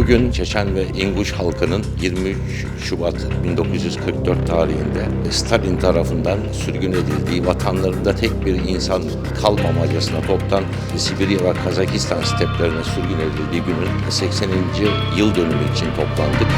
Bugün Çeçen ve İnguş halkının 23 Şubat 1944 tarihinde Stalin tarafından sürgün edildiği vatanlarında tek bir insan kalmamacasına toptan Sibirya ve Kazakistan steplerine sürgün edildiği günün 80. yıl dönümü için toplandık.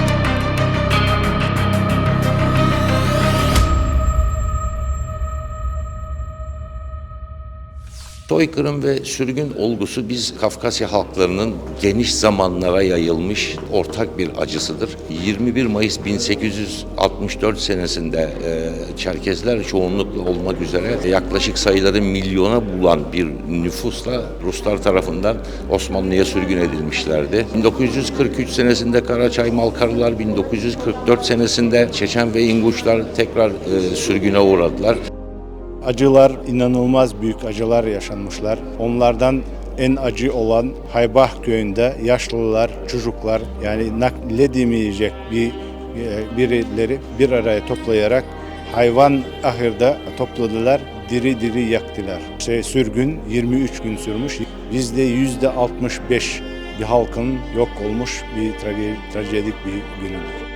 Soykırım ve sürgün olgusu biz Kafkasya halklarının geniş zamanlara yayılmış ortak bir acısıdır. 21 Mayıs 1864 senesinde e, Çerkezler çoğunlukla olmak üzere yaklaşık sayıları milyona bulan bir nüfusla Ruslar tarafından Osmanlı'ya sürgün edilmişlerdi. 1943 senesinde Karaçay Malkarılar, 1944 senesinde Çeçen ve İnguşlar tekrar e, sürgüne uğradılar. Acılar, inanılmaz büyük acılar yaşanmışlar. Onlardan en acı olan Haybah köyünde yaşlılar, çocuklar yani nakledemeyecek bir e, birileri bir araya toplayarak hayvan ahırda topladılar, diri diri yaktılar. Şey, sürgün 23 gün sürmüş. Bizde yüzde 65 bir halkın yok olmuş bir trajedik bir günüdür.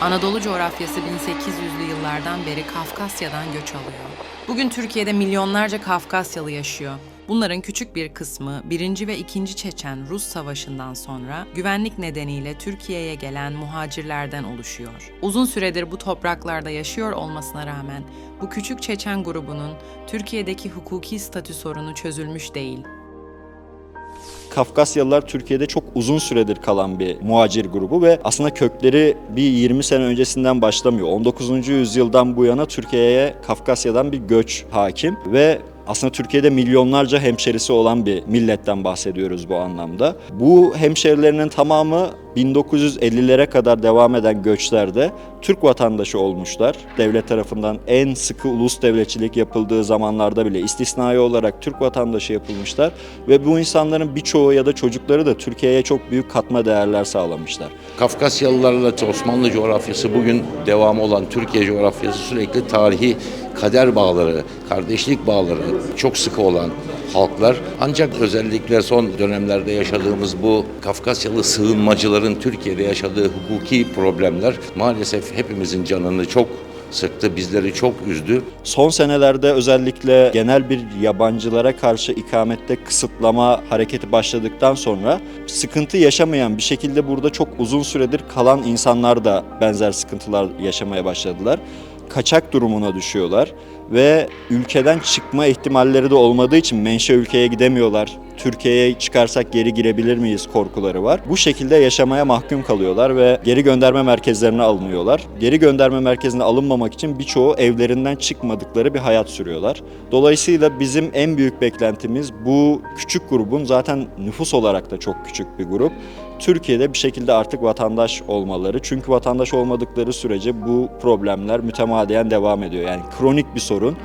Anadolu coğrafyası 1800'lü yıllardan beri Kafkasya'dan göç alıyor. Bugün Türkiye'de milyonlarca Kafkasyalı yaşıyor. Bunların küçük bir kısmı 1. ve 2. Çeçen Rus Savaşı'ndan sonra güvenlik nedeniyle Türkiye'ye gelen muhacirlerden oluşuyor. Uzun süredir bu topraklarda yaşıyor olmasına rağmen bu küçük Çeçen grubunun Türkiye'deki hukuki statü sorunu çözülmüş değil. Kafkasyalılar Türkiye'de çok uzun süredir kalan bir muhacir grubu ve aslında kökleri bir 20 sene öncesinden başlamıyor. 19. yüzyıldan bu yana Türkiye'ye Kafkasya'dan bir göç hakim ve aslında Türkiye'de milyonlarca hemşerisi olan bir milletten bahsediyoruz bu anlamda. Bu hemşerilerinin tamamı 1950'lere kadar devam eden göçlerde Türk vatandaşı olmuşlar. Devlet tarafından en sıkı ulus devletçilik yapıldığı zamanlarda bile istisnai olarak Türk vatandaşı yapılmışlar ve bu insanların birçoğu ya da çocukları da Türkiye'ye çok büyük katma değerler sağlamışlar. Kafkasyalılarla Osmanlı coğrafyası bugün devamı olan Türkiye coğrafyası sürekli tarihi kader bağları, kardeşlik bağları çok sıkı olan halklar. Ancak özellikle son dönemlerde yaşadığımız bu Kafkasyalı sığınmacıların Türkiye'de yaşadığı hukuki problemler maalesef hepimizin canını çok sıktı, bizleri çok üzdü. Son senelerde özellikle genel bir yabancılara karşı ikamette kısıtlama hareketi başladıktan sonra sıkıntı yaşamayan bir şekilde burada çok uzun süredir kalan insanlar da benzer sıkıntılar yaşamaya başladılar. Kaçak durumuna düşüyorlar ve ülkeden çıkma ihtimalleri de olmadığı için menşe ülkeye gidemiyorlar. Türkiye'ye çıkarsak geri girebilir miyiz korkuları var. Bu şekilde yaşamaya mahkum kalıyorlar ve geri gönderme merkezlerine alınıyorlar. Geri gönderme merkezine alınmamak için birçoğu evlerinden çıkmadıkları bir hayat sürüyorlar. Dolayısıyla bizim en büyük beklentimiz bu küçük grubun zaten nüfus olarak da çok küçük bir grup. Türkiye'de bir şekilde artık vatandaş olmaları. Çünkü vatandaş olmadıkları sürece bu problemler mütemadiyen devam ediyor. Yani kronik bir sorun.